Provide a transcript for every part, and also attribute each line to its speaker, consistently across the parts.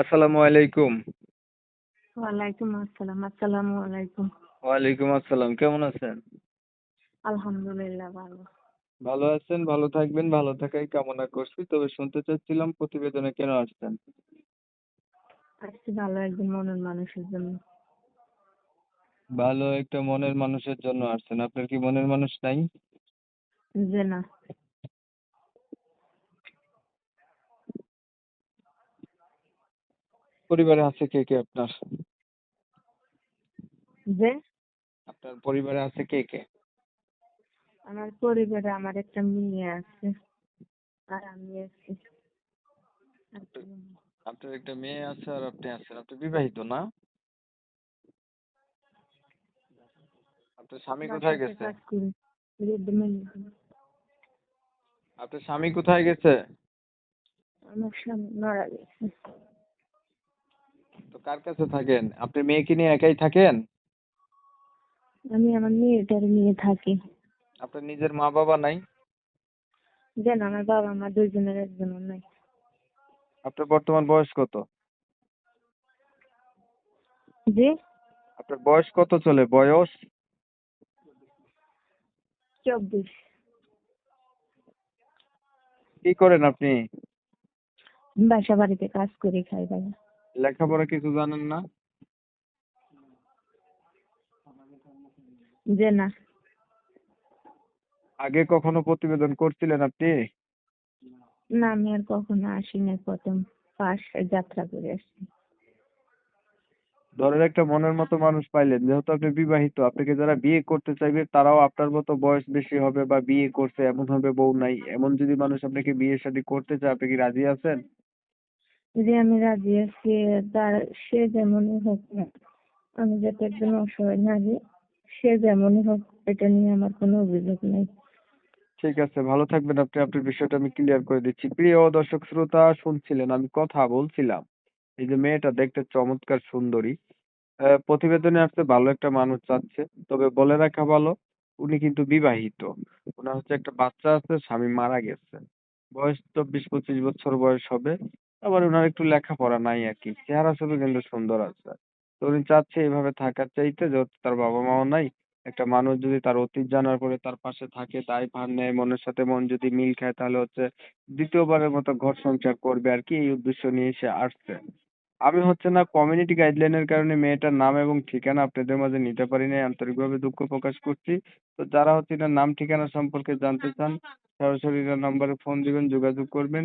Speaker 1: আসসালামু আলাইকুম।
Speaker 2: ওয়ালাইকুম আসসালাম আসসালামু আলাইকুম।
Speaker 1: ওয়ালাইকুম আসসালাম কেমন আছেন?
Speaker 2: আলহামদুলিল্লাহ ভালো।
Speaker 1: ভালো আছেন ভালো থাকবেন ভালো থাকাই কামনা করছি। তবে শুনতে চাচ্ছিলাম প্রতিবেদনে কেন আসছেন?
Speaker 2: আসছি ভালো একজন মনের মানুষের জন্য।
Speaker 1: ভালো একটা মনের মানুষের জন্য আসছেন। আপনার কি মনের মানুষ নাই?
Speaker 2: যে না।
Speaker 1: পরিবারে আছে কে কে আপনার?
Speaker 2: যে?
Speaker 1: আপনার পরিবারে আছে কে কে?
Speaker 2: আমার পরিবারে আমার একটা মেয়ে আছে আর আমি আছি।
Speaker 1: আপনার একটা মেয়ে আছে আর আপনি আছেন। আপনি বিবাহিত না? আপনার স্বামী কোথায় গেছে? আপনার স্বামী কোথায় গেছে?
Speaker 2: আমার স্বামী মারা গেছে।
Speaker 1: তো কার কাছে থাকেন? আপনি মেয়েকে নিয়ে একাই থাকেন?
Speaker 2: আমি আমার মেয়েটার নিয়ে থাকি।
Speaker 1: আপনার নিজের মা বাবা নাই?
Speaker 2: যে না আমার বাবা মা দুইজনের একজনও নাই।
Speaker 1: আপনার বর্তমান বয়স কত?
Speaker 2: জি?
Speaker 1: আপনার বয়স কত চলে? বয়স?
Speaker 2: চব্বিশ।
Speaker 1: কি করেন আপনি?
Speaker 2: বাসা বাড়িতে কাজ করে খাই ভাই
Speaker 1: লেখাপড়া কিছু জানেন না?
Speaker 2: যে না।
Speaker 1: আগে কখনো প্রতিবেদন করছিলেন আপনি?
Speaker 2: না আমি আর কখনো আসিনি প্রথম পাশ যাত্রা করে আসছি।
Speaker 1: ধরেন একটা মনের মতো মানুষ পাইলেন যেহেতু আপনি বিবাহিত আপনাকে যারা বিয়ে করতে চাইবে তারাও আপনার মতো বয়স বেশি হবে বা বিয়ে করছে এমন হবে বউ নাই এমন যদি মানুষ আপনাকে বিয়ে শাদী করতে চায় আপনি কি রাজি আছেন?
Speaker 2: যে আমি রাজি আছি, তার সে যেমনই হোক না আমি যাতে একজন অসহায় নারী, সে যেমনই হোক, এটা নিয়ে আমার কোনো অভিযোগ নেই।
Speaker 1: ঠিক আছে, ভালো থাকবেন আপনি। আপনার বিষয়টা আমি ক্লিয়ার করে দিচ্ছি। প্রিয় দর্শক, শ্রোতা শুনছিলেন, আমি কথা বলছিলাম। এই যে মেয়েটা দেখতে চমৎকার সুন্দরী। প্রতিবেদনে আসছে ভালো একটা মানুষ চাচ্ছে, তবে বলে রাখা ভালো, উনি কিন্তু বিবাহিত। ওনার হচ্ছে একটা বাচ্চা আছে, স্বামী মারা গেছে। বয়স চব্বিশ পঁচিশ বছর বয়স হবে। আবার ওনার একটু লেখাপড়া নাই আর কি। চেহারা ছবি কিন্তু সুন্দর আছে। তো উনি চাচ্ছে এইভাবে থাকার চাইতে যেহেতু তার বাবা মাও নাই, একটা মানুষ যদি তার অতীত জানার পরে তার পাশে থাকে, তাই ভার নেয়, মনের সাথে মন যদি মিল খায়, তাহলে হচ্ছে দ্বিতীয়বারের মতো ঘর সংসার করবে আর কি, এই উদ্দেশ্য নিয়ে সে আসছে। আমি হচ্ছে না কমিউনিটি গাইডলাইনের কারণে মেয়েটার নাম এবং ঠিকানা আপনাদের মাঝে নিতে পারি নাই, আন্তরিকভাবে দুঃখ প্রকাশ করছি। তো যারা হচ্ছে এটার নাম ঠিকানা সম্পর্কে জানতে চান সরাসরি নাম্বারে ফোন দিবেন, যোগাযোগ করবেন।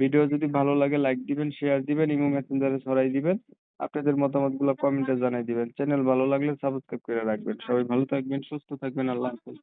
Speaker 1: ভিডিও যদি ভালো লাগে লাইক দিবেন শেয়ার দিবেন ইমো মেসেঞ্জারে ছড়াই দিবেন, আপনাদের মতামতগুলো কমেন্টে জানাই দিবেন। চ্যানেল ভালো লাগলে সাবস্ক্রাইব করে রাখবেন। সবাই ভালো থাকবেন, সুস্থ থাকবেন, আল্লাহ হাফেজ।